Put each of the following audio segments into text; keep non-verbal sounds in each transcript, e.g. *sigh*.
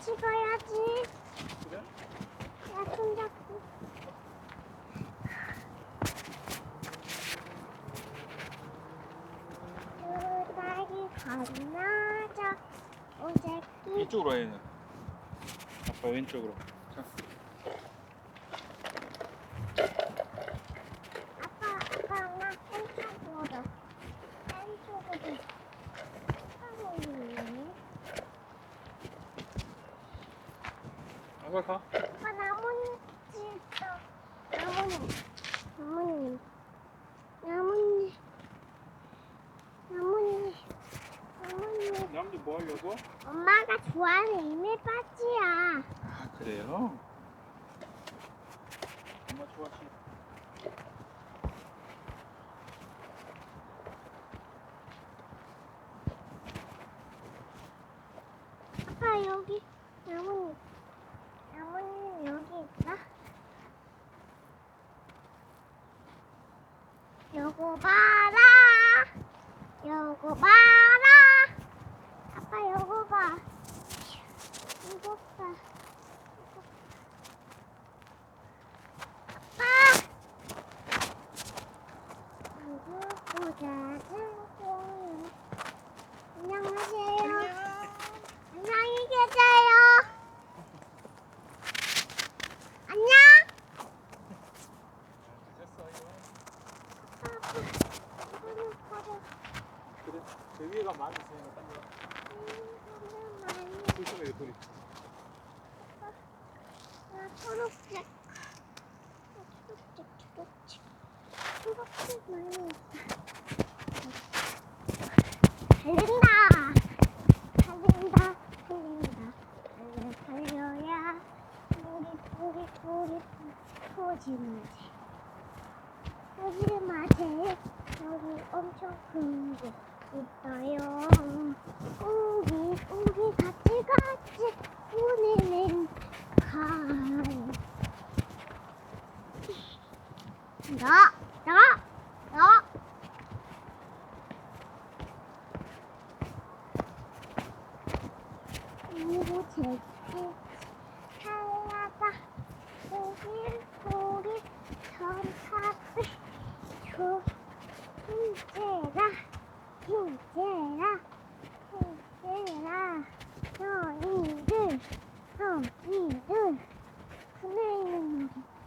찍어야지. 그래? 나 손잡고. 두달이 건너자 오색 이쪽으로 해는 아빠 왼쪽으로 가. 아빠 나뭇잎 있어 나뭇잎 나뭇잎 나뭇잎 나뭇잎 나뭇잎 남들 뭐 하려고? 엄마가 좋아하는 이밀바지야 아 그래요? 엄마 좋아하시. 아빠 여기 나뭇잎 나뭇잎 여기 있다 요거 봐라 요거 봐라 아빠 요거 봐 이거 봐 아빠 이거 작은 공룡 안녕하세요 안녕히 계세요. 안녕. 됐어요. 아빠, 이거는 버려. 그래. 저 위에가 많이 있으니까 이거는 많이. 조심해 돌이. 많이 있어. 달린다. 달린다. 달린다. 달려, 달려야 우리 우리 우리 포지마제. 포지마제 여기 엄청 큰 게 있어요. 우리 우리 같이 같이 오늘은 가요. 너, 너, 너. 이거 제기 탈라다 고기 고기 전파들 조 힘제라 힘제라 힘제라 너희들 너희들 그네는 전파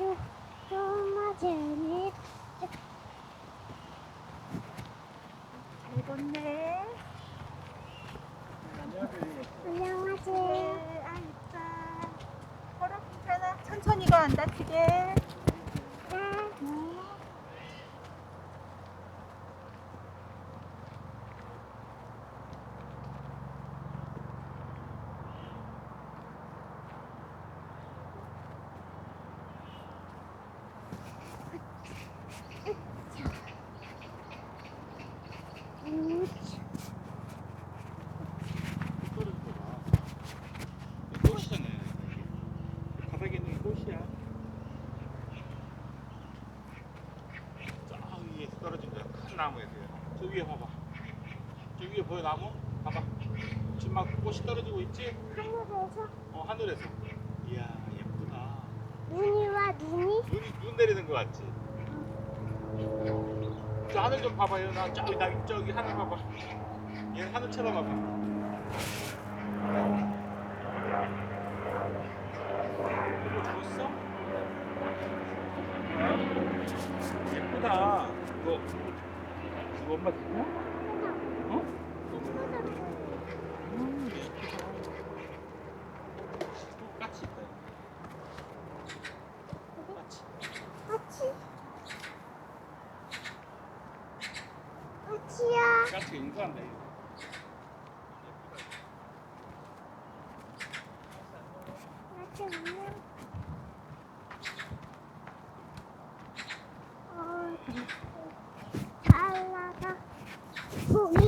요요 좀 맞은 잘 걷네. 안녕하세요. 안녕하세요. 네, 아이, 천천히 가 안 다치게. 네. 음, 떨어져 봐. 꽃이잖아요. 이게. 바닥에 있는 게 꽃이야. 저 위에 떨어진 거야. 큰 나무에서요. 저 위에 봐봐. 저 위에 보여 나무? 봐봐. 지금 막 꽃이 떨어지고 있지? 하늘에서 어 하늘에서. 이야 예쁘다. 눈이 와 눈이 눈이 눈 내리는 거 같지? 저 하늘 좀 봐봐요. 나 저기 나 저기 하늘 봐봐. 얘 하늘 쳐다봐봐. 이거 줬어? 예쁘다. 이거 이거 엄마 줄까? 어? 음, 예쁘다. 똑같이 있다. 똑같이. 같이 같이야 같이 인사한다 이거. 같이 안녕 어 달라가 고기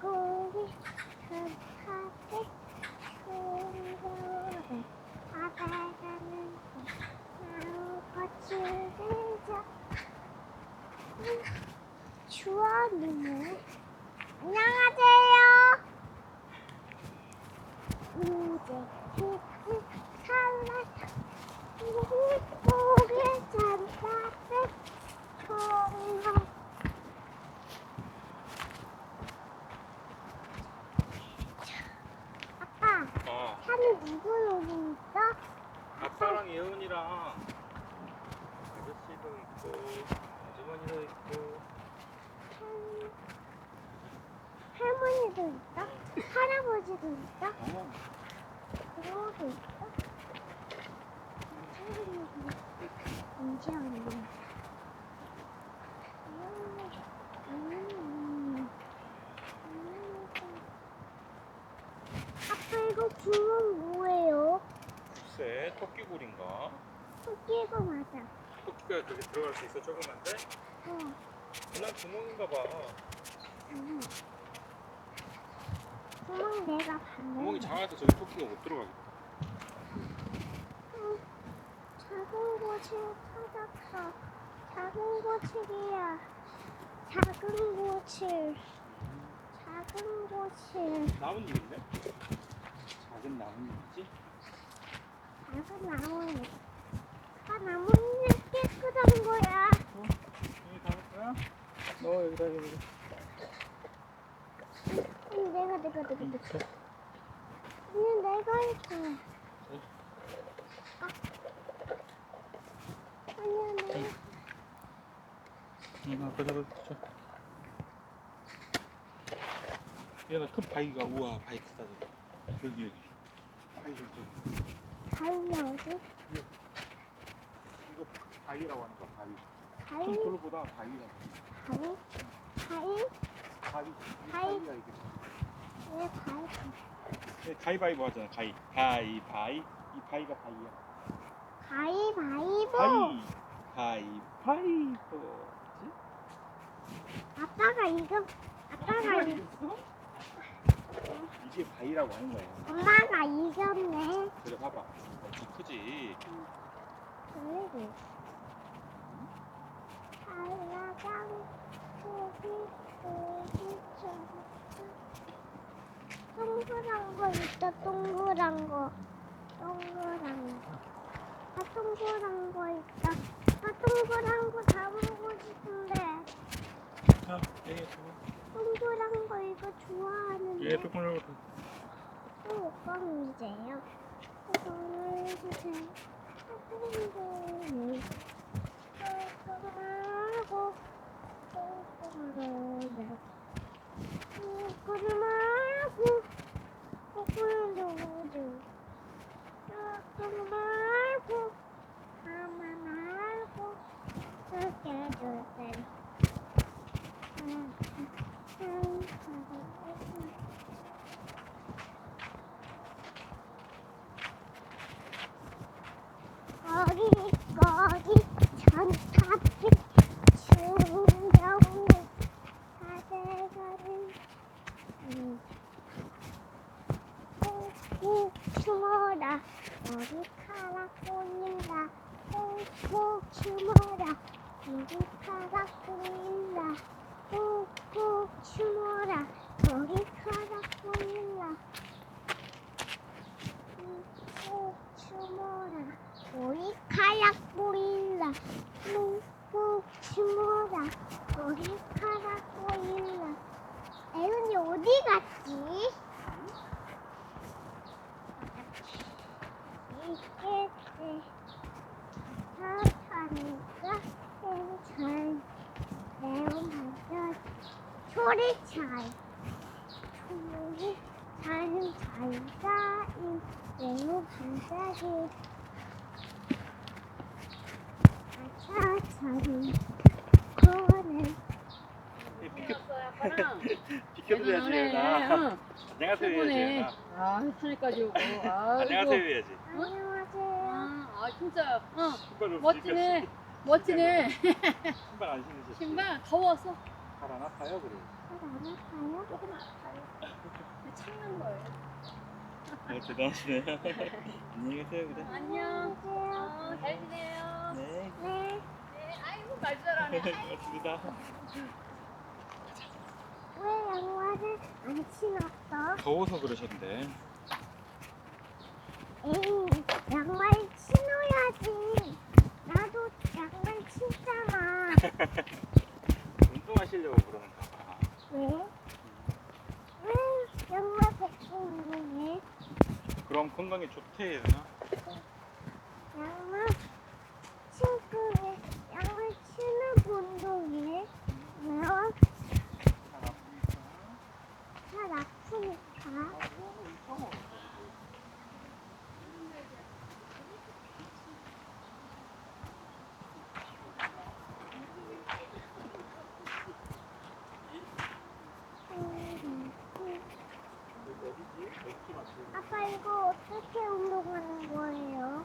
고기 핫하게 싱거워 바다가는 나무 꽃을 들자 추워 눈물 안녕하세요 이제 키즈 살라다 고개 잔다듯 통화 아빠 어. 산에 누구 여기 있어? 아빠랑 예은이랑 아저씨도 있고 아주머니도 있고 할- 할머니도 있어? 할아버지도 있어? 어. 그러고 있어? 언제 왔니? 아빠 이거 주문 뭐예요? 글쎄 토끼굴인가? 토끼가 맞아. 토끼가 저기 들어갈 수 있어 조그만데? 어. 그냥 구멍인가 봐 음. 구멍 내가 봤네. 구멍이 작아서 저기 토끼가 못 들어가겠다 곳을 찾았어. 작은 곳이야. 작은 곳을. 작은 곳을. 나뭇잎인데? 작은 나뭇잎이지? 작은 나무잎. 아, 나무잎 깨끗한 거야. 여기 담을 거야? 너 여기다 여기다 음, 내가, 내가, 내가, 내가. 그냥 내가 할 거야. 아. 응 아빠 잡아줘 얘가 큰 바위가 우와 바위 크다 여기 여기 바위 저기 가위 어디? 이거 바위라고 하는 거야 바위 큰 가위? 돌보다 바위라고? 가위? 바위 이게 바위. 바위야 이게 왜 가위? 네, 가위바위보 하잖아 가위 가위바위 이 바위가 바위야 가위바위보. 바위 가위바위보. 아빠가 이거, 아빠가 이, 이게 바위라고 하는 거야. 엄마가 이겼네. 그래 봐봐. 엄청 크지? 그리고 달라장 고기 고기 좀 동그란 거 있다 동그란 거. 동그란 거. 아 동그란 거 있다. 아 동그란 거다 먹고 싶은데 자 얘 동그란 거 이거 좋아하는데. 얘 조금만 또 껌이제요. 이거를 주세요. 껌을 껌하고 껌을 껌하고 껌을 넣어줘. 껌하고 춤어라 머리카락 보인다 꾹꾹 춤어라 머리카락 보인다 꾹꾹 춤어라 머리카락 보인다 꾹꾹 춤어라 머리카락 보인다 꾹꾹 춤어라 머리카락 보인다 애훈이 어디 갔지? 이게 사타니까 잘 매운하면 소리 잘 소리 잘은 잘자인 매우 반짝이 아차차리 거는 비켜 아빠랑 비켜드려야지 응. 얘나 안녕하세요. 해야지 아, 산에까지 오고. 아이고. 안녕하세요 해야지 안녕하세요 아, 아, 진짜. 어, 신발을 멋지네. 멋지네. 신발 안 신으셨어요? 신발 더워서 발안 아파요 그래 안 아파요? 조금 아파요. 참는 거예요. 어, 대단하시네요 *laughs* 안녕히 계세요 그래 안녕. 안녕하세요 어, 잘 지내요. 네네 네, 아이고 말 잘하네. *laughs* 고맙습니다 왜 양말을 안 신었어? 더워서 그러셨는데 에이, 양말 신어야지. 나도 양말 신잖아. *laughs* 운동하시려고 그러는가 봐 왜? 왜 양말 벗고 운동해? 그럼 건강에 좋대 양말 신고 해. 양말 신고 운동해. 왜요? 잘 아프니까. 아빠 이거 어떻게 운동하는 거예요?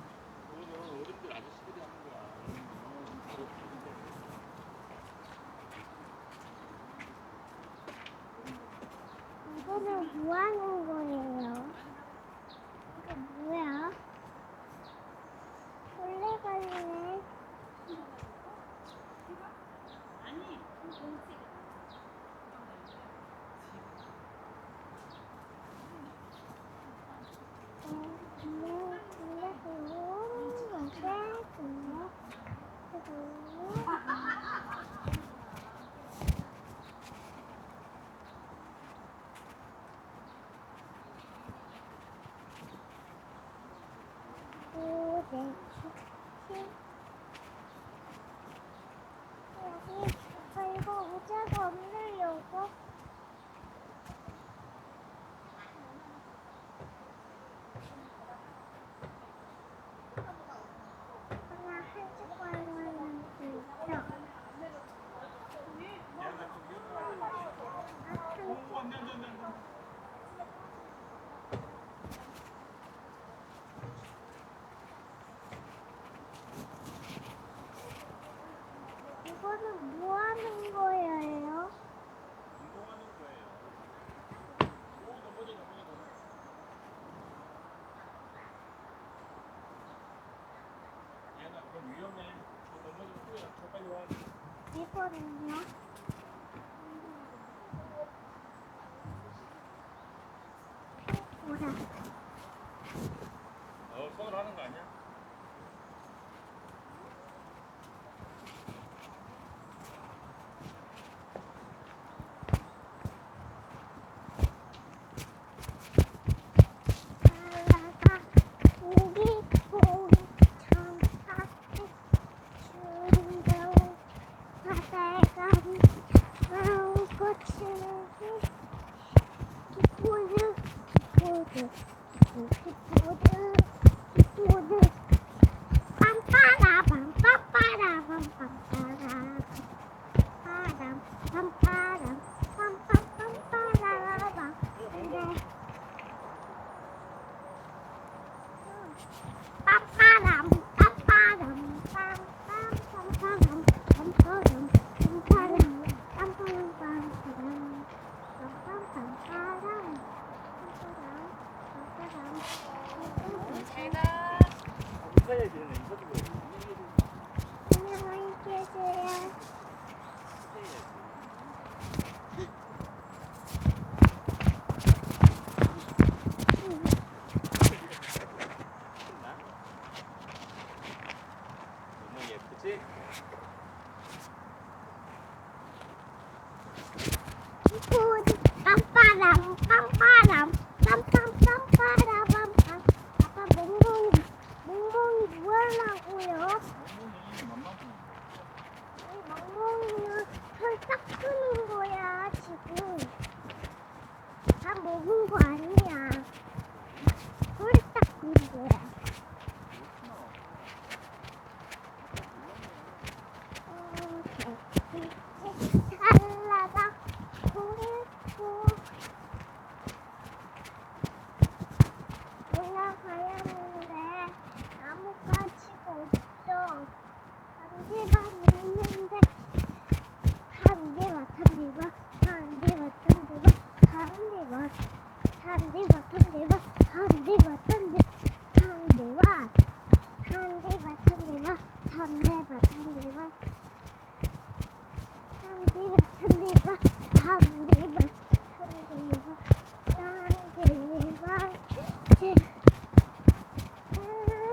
어른들 아저씨들이 하는 거야 이거는 뭐 하는 거예요? 이거 뭐야? 벌레갈리네. 여기 Bye.